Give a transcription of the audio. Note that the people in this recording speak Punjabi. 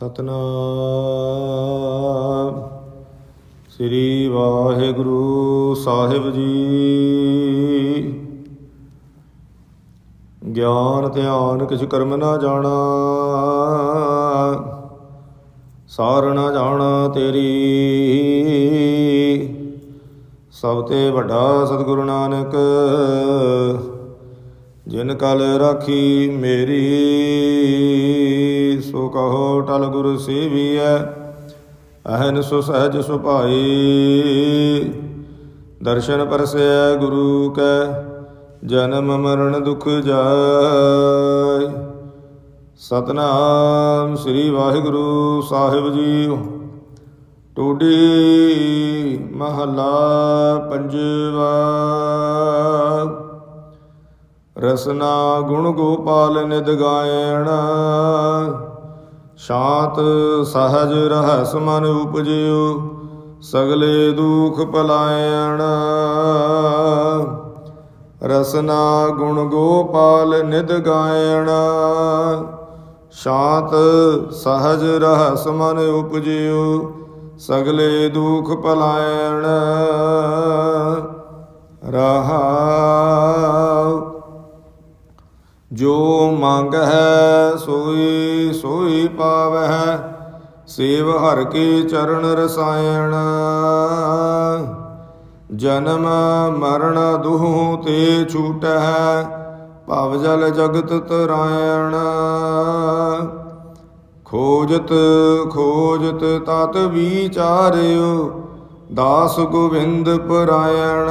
ਸਤਨਾਮ। ਸ੍ਰੀ ਵਾਹਿਗੁਰੂ ਸਾਹਿਬ ਜੀ। ਗਿਆਨ, ਧਿਆਨ, ਕਿਛ ਕਰਮ ਨਾ ਜਾਣਾ। ਸਾਰ ਨਾ ਜਾਣਾ ਤੇਰੀ। ਸਭ ਤੇ ਵੱਡਾ ਸਤਿਗੁਰੂ ਨਾਨਕ। ਜਿਨ ਕਲ ਰਾਖੀ ਮੇਰੀ, ਸੋ ਕਹੋ ਟਲ ਗੁਰ ਸੇਵੀਐ, ਅਹਨ ਸੋ ਸਹਿਜ ਸੁਭਾਈ। ਦਰਸ਼ਨ ਪਰਸੈ ਗੁਰੂ ਕੈ, ਜਨਮ ਮਰਨ ਦੁਖ ਜਾਇ। ਸਤਨਾਮ ਸ੍ਰੀ ਵਾਹਿਗੁਰੂ ਸਾਹਿਬ ਜੀ ਟੋਡੀ ਮਹਲਾ ਪੰਜਵਾ। ਰਸਨਾ ਗੁਣ ਗੋਪਾਲ ਨਿਦ ਗਾਇਣ। ਸ਼ਾਂਤ ਸਹਜ ਰਹਸ ਮਨ ਉਪਜਿਓ ਸਗਲੇ ਦੁਖ ਪਲਾਇਣ। ਰਸਨਾ ਗੁਣ ਗੋਪਾਲ ਨਿਦ ਗਾਇਣ। ਸ਼ਾਂਤ ਸਹਜ ਰਹਸ ਮਨ ਉਪਜਿਓ ਸਗਲੇ ਦੁਖ ਪਲਾਇਣ। ਰਹਾ ਜੋ ਮੰਗ ਹੈ ਸੋਈ ਸੋਈ ਪਾਵਹਿ, ਸੇਵ ਹਰ ਕੇ ਚਰਨ ਰਸਾਇਣ। ਜਨਮ ਮਰਨ ਦੁਹੁ ਤੇ ਛੂਟਹਿ, ਭਵ ਜਲ ਜਗਤ ਤਰਾਇਣ। ਖੋਜਤ ਖੋਜਤ ਤਤ ਵਿਚਾਰਿਓ, ਦਾਸ ਗੋਵਿੰਦ ਪਰਾਇਣ।